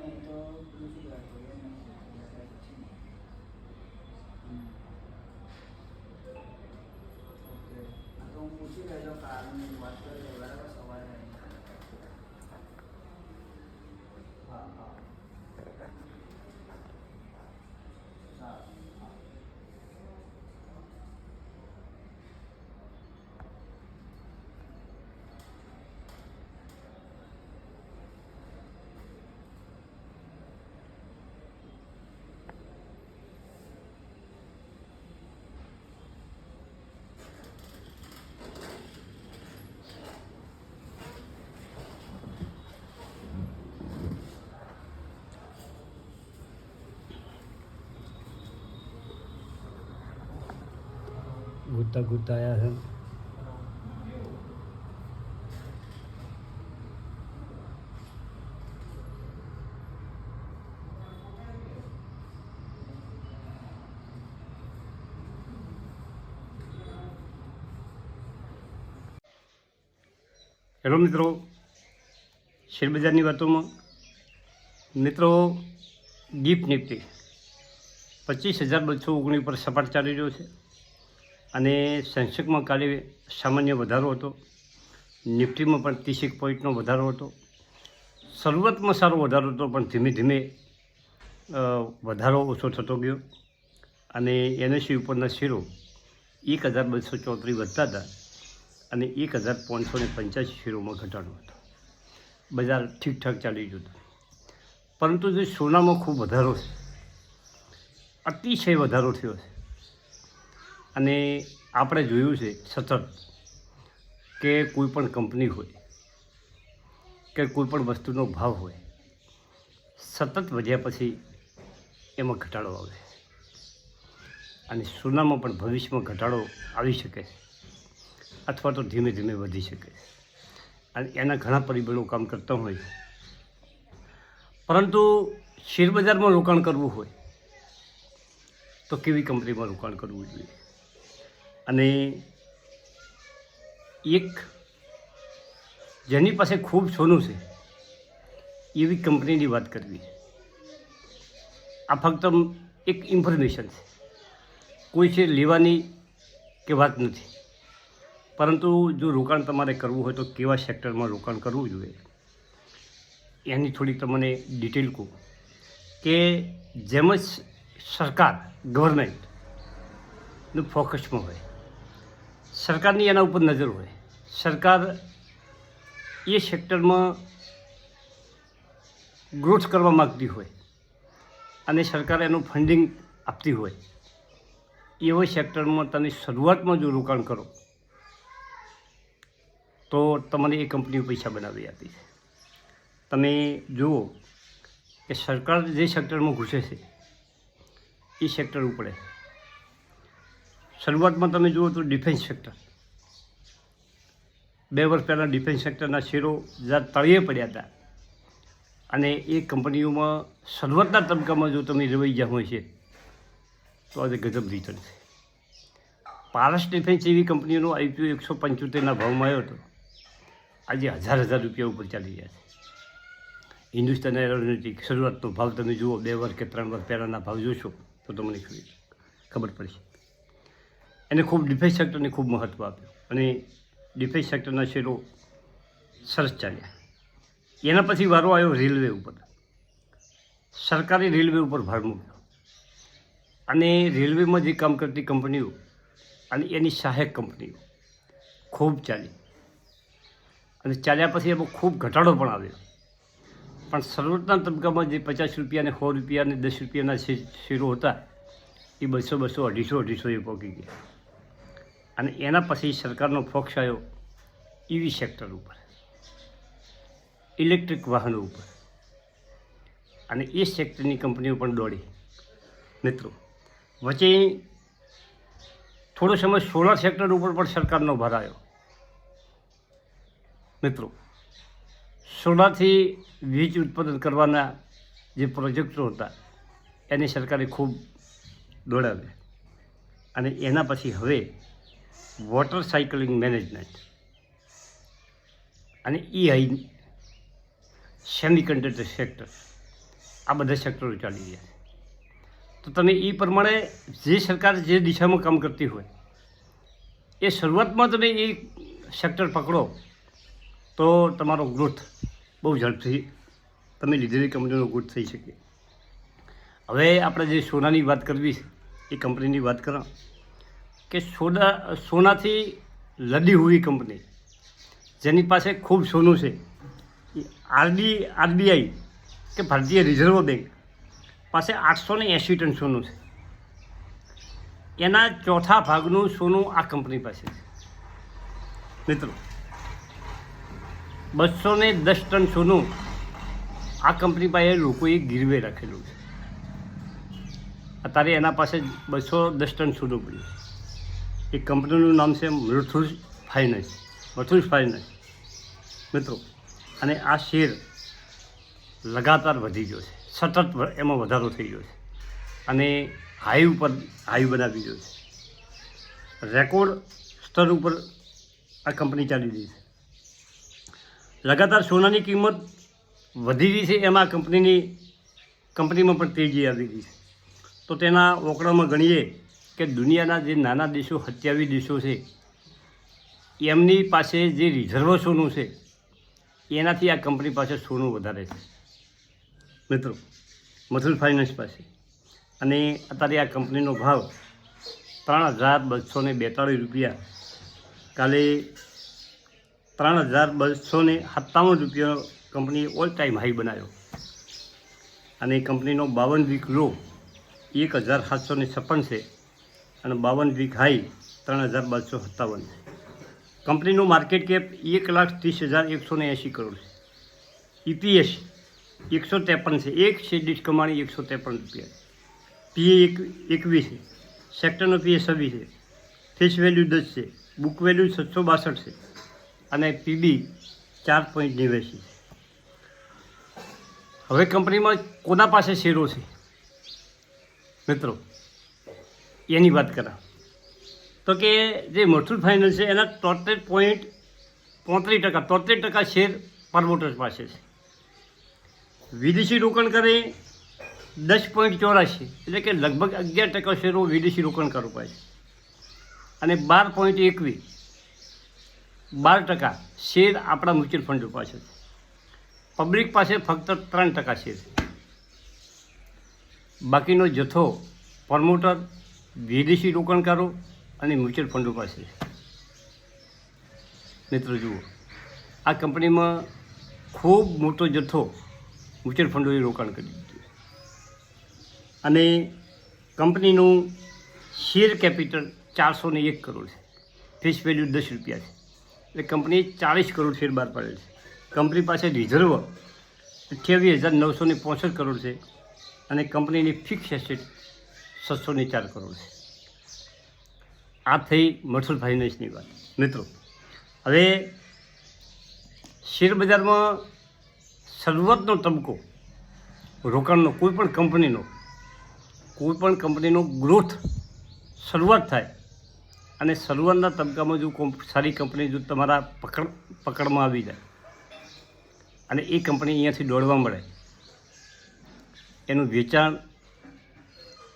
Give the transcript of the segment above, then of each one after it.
નહીં તો નથી એટલે પછી નહીં. હમ. ઓકે આ તો હું પૂછી લેજો કાલની વાત કરી લો બરાબર સવારે હા હા સારું હા ગૂંથતા ગૂંથતા આવ્યા છે હેલો મિત્રો શેરબજારની વાતોમાં. મિત્રો ડીપ નિફ્ટી. પચીસ હજાર બસો ઓગણીસ પર સપાટ ચાલી રહ્યો છે. અને સેન્સેક્સમાં કાલે સામાન્ય વધારો હતો. નિફ્ટીમાં પણ ત્રીસેક પોઈન્ટનો વધારો હતો. શરૂઆતમાં સારો વધારો હતો, પણ ધીમે ધીમે વધારો ઓછો થતો ગયો. અને એનએસસી ઉપરના શેરો એક હજાર બસો ચોત્રીસ વધતા હતા અને એક હજાર પાંચસો ને પંચ્યાસી શેરોમાં ઘટાડો હતો. બજાર ઠીકઠાક ચાલી ગયું હતું. પરંતુ જે સોનામાં ખૂબ વધારો છે, અતિશય વધારો થયો છે. અને આપણે જોયું છે સતત કે કોઈ પણ કંપની હોય કે કોઈ પણ વસ્તુનો ભાવ હોય, સતત વધ્યા પછી એમાં ઘટાડો આવે. અને સોનામાં પણ ભવિષ્યમાં ઘટાડો આવી શકે અથવા તો ધીમે ધીમે વધી શકે. અને એના ઘણા પરિબળો કામ કરતા હોય. પરંતુ શેરબજારમાં રોકાણ કરવું હોય તો કેવી કંપનીમાં રોકાણ કરવું જોઈએ? અને એક જેની પાસે ખૂબ સોનું છે, એવી કંપનીની વાત કરવી આ ફક્ત એક ઇન્ફોર્મેશન છે. કોઈ છે લેવાની કે વાત નથી. પરંતુ જો રોકાણ તમારે કરવું હોય તો કેવા સેક્ટરમાં રોકાણ કરવું જોઈએ? એની થોડી તમને ડિટેલ કહું. કે જેમ જ સરકાર ગવર્મેન્ટનું ફોકસમાં હોય સરકારની એના ઉપર નજર હોય. સરકાર એ સેક્ટરમાં ગ્રોથ કરવા માગતી હોય અને સરકાર એનું ફંડિંગ આપતી હોય. એવો સેક્ટરમાં તમે શરૂઆતમાં જો રોકાણ કરો, તો તમને એ કંપનીઓ પૈસા બનાવી આપી છે. તમે જુઓ કે સરકાર જે સેક્ટરમાં ઘૂસે છે, એ સેક્ટર ઉપડે. શરૂઆતમાં તમે જુઓ તો ડિફેન્સ સેક્ટર બે વર્ષ પહેલાં ડિફેન્સ સેક્ટરના શેરો જરા તળિયે પડ્યા હતા. અને એ કંપનીઓમાં શરૂઆતના તબક્કામાં જો તમે રવાઈ ગયા હોય છે, તો આજે ગજબ રિટર્ન છે. પારસ ડિફેન્સ એવી કંપનીઓનો આઈપીઓ એકસો પંચોતેરના ભાવમાં આવ્યો હતો. આજે હજાર હજાર રૂપિયા ઉપર ચાલી રહ્યા છે. હિન્દુસ્તાન એરોનોટિક શરૂઆતનો ભાવ તમે જુઓ, બે વર્ષ કે ત્રણ વર્ષ પહેલાંના ભાવ જોશો, તો તમને ખબર ખબર પડશે. એને ખૂબ ડિફેન્સ સેક્ટરને ખૂબ મહત્ત્વ આપ્યું. અને ડિફેન્સ સેક્ટરના શેરો સરસ ચાલ્યા. એના પછી વારો આવ્યો રેલવે ઉપર. સરકારે રેલવે ઉપર ભાર મૂક્યો. અને રેલવેમાં જે કામ કરતી કંપનીઓ અને એની સહાયક કંપનીઓ ખૂબ ચાલી. અને ચાલ્યા પછી એમાં ખૂબ ઘટાડો પણ આવ્યો. પણ શરૂઆતના તબક્કામાં જે પચાસ રૂપિયા અને સો રૂપિયા અને દસ રૂપિયાના શેરો હતા, એ બસો બસો અઢીસો અઢીસો એ પહોંચી ગયા. અને એના પછી સરકારનો ફોક્સ આવ્યો ઈવી સેક્ટર ઉપર. ઇલેક્ટ્રિક વાહનો ઉપર. અને એ સેક્ટરની કંપનીઓ પણ દોડી. મિત્રો, વચ્ચે થોડો સમય સોલાર સેક્ટર ઉપર પણ સરકારનો ભાર આવ્યો. મિત્રો, સોલારથી વીજ ઉત્પાદન કરવાના જે પ્રોજેક્ટો હતા, એને સરકારે ખૂબ દોડાવ્યા. અને એના પછી હવે વોટર સાયકલિંગ મેનેજમેન્ટ અને ઈ આઈ સેમિકન્ડક્ટર સેક્ટર આ બધા સેક્ટરો ચાલી રહ્યા છે. તો તમે એ પ્રમાણે જે સરકાર જે દિશામાં કામ કરતી હોય, એ શરૂઆતમાં તમે એ સેક્ટર પકડો, તો તમારો ગ્રોથ બહુ ઝડપથી તમે લીધેલી કંપનીનો ગ્રોથ થઈ શકે. હવે આપણે જે સોનાની વાત કરવી એ કંપનીની વાત કરો. કે સોના સોનાથી લડી હોવી કંપની. જેની પાસે ખૂબ સોનું છે. આરબી, આરબીઆઈ કે ભારતીય રિઝર્વ બેંક પાસે આઠસો ને એંશી ટન સોનું છે. એના ચોથા ભાગનું સોનું આ કંપની પાસે છે. મિત્રો બસો ને દસ ટન સોનું આ કંપની પાસે લોકોએ ગીરવે રાખેલું છે. અત્યારે એના પાસે બસો દસ ટન સોનું પડ્યું એ કંપનીનું નામ છે મૃથુસ ફાઇનાન્સ. મથુસ ફાઇનાન્સ. મિત્રો, અને આ શેર લગાતાર વધી ગયો છે. સતત એમાં વધારો થઈ ગયો છે. અને હાઈ ઉપર હાઈ બનાવી ગયો છે. રેકોર્ડ સ્તર ઉપર આ કંપની ચાલી રહી છે. લગાતાર સોનાની કિંમત વધી રહી છે. એમાં કંપનીની કંપનીમાં પણ તેજી આવી રહી છે. તો તેના ઓકડામાં ગણીએ કે દુનિયાના જે નાના દેશો સત્યાવીસ દેશો છે, એમની પાસે જે રિઝર્વ સોનું છે, એનાથી આ કંપની પાસે સોનું વધારે છે. મિત્રો મથુલ ફાઇનાન્સ પાસે. અને અત્યારે આ કંપનીનો ભાવ ત્રણ હજાર બસો ને બેતાળીસ રૂપિયા. કાલે ત્રણ હજાર બસો ને સત્તાવન રૂપિયા કંપનીએ ઓલ ટાઈમ હાઈ બનાવ્યો. અને કંપનીનો બાવન વીક લો એક હજાર સાતસો ને છપ્પન છે. અને બાવન વીક હાઈ ત્રણ હજાર બસો સત્તાવન કંપનીનું માર્કેટ કેપ એક લાખ ત્રીસ હજાર એકસો ને એંશી કરોડ છે. ઈપીએસ એકસો ત્રેપન છે. એક શેર કમાણી એકસો ત્રેપન રૂપિયા પીએ એક, એકવીસ છે. સેક્ટરનો પીએ છવ્વીસ છે. ફેસ વેલ્યુ દસ છે. બુક વેલ્યુ છસો બાસઠ છે. અને પીબી ચાર પોઈન્ટ નેવ્યાસી હવે કંપનીમાં કોના પાસે શેરો છે? મિત્રો એની વાત કરા. તો કે જે મથુર ફાઇનાન્સ છે, એના તોતેર પોઈન્ટ પોત્રીસ ટકા, તોતેર ટકા શેર પ્રમોટર્સ પાસે છે. વિદેશી રોકાણ કરે દસ પોઈન્ટ ચોરાશી, એટલે કે લગભગ અગિયાર ટકા શેરો વિદેશી રોકાણ કરવું પડે અને બાર પોઈન્ટ એકવીસ, બાર ટકા શેર આપણા મ્યુચ્યુઅલ ફંડ પાસે છે. પબ્લિક પાસે ફક્ત ત્રણ ટકા શેર બાકીનો જથ્થો પ્રમોટર વિદેશી રોકાણકારો અને મ્યુચ્યુઅલ ફંડો પાસે મિત્રો, જુઓ. આ કંપનીમાં ખૂબ મોટો જથ્થો મ્યુચ્યુઅલ ફંડોએ રોકાણ કરી દીધું અને કંપનીનું શેર કેપિટલ ચારસો ને એક કરોડ છે. ફેસ વેલ્યુ દસ રૂપિયા છે. એટલે કંપનીએ ચાલીસ કરોડ શેર બહાર પાડેલ છે. કંપની પાસે રિઝર્વ અઠ્યાવીસ હજાર નવસો ને કરોડ છે અને કંપનીની ફિક્સ એસેટ છસો ને ચાર કરોડ છે. આ થઈ મર્સલ ફાઇનાન્સની વાત. મિત્રો, હવે શેર બજારમાં શરૂઆતનો તબક્કો, રોકાણનો, કોઈ પણ કંપનીનો, કોઈ પણ કંપનીનો ગ્રોથ શરૂઆત થાય અને શરૂઆતના તબક્કામાં જો સારી કંપની જો તમારા પકડ, પકડમાં આવી જાય અને એ કંપની અહીંયાથી દોડવા મળે, એનું વેચાણ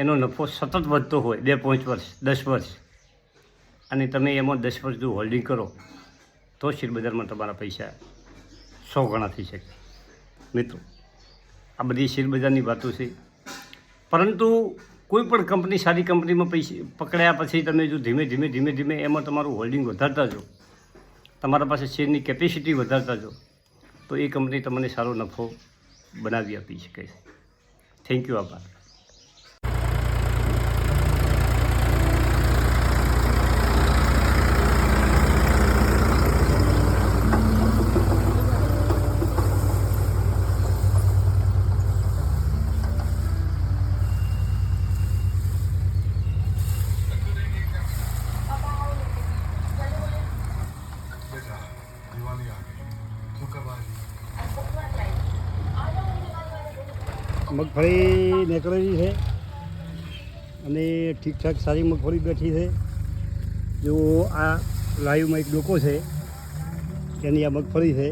એનો નફો સતત વધતો હોય, બે પાંચ વર્ષ, દસ વર્ષ. અને તમે એમાં દસ વર્ષ જો હોલ્ડિંગ કરો, તો શેરબજારમાં તમારા પૈસા સો ગણા થઈ શકે. મિત્રો, આ બધી શેરબજારની વાતો છે. પરંતુ કોઈ પણ કંપની સારી કંપનીમાં પૈસા પકડ્યા પછી તમે જો ધીમે ધીમે ધીમે ધીમે એમાં તમારું હોલ્ડિંગ વધારતા જો તમારા પાસે શેરની કેપેસિટી વધારતા જો તો એ કંપની તમને સારો નફો બનાવી આપી શકે છે. થેન્ક યુ આભાર. મગફળી નીકળેલી છે અને ઠીકઠાક સારી મગફળી બેઠી છે. જો આ લાઈવમાં એક ડોકો છે. એની આ મગફળી છે.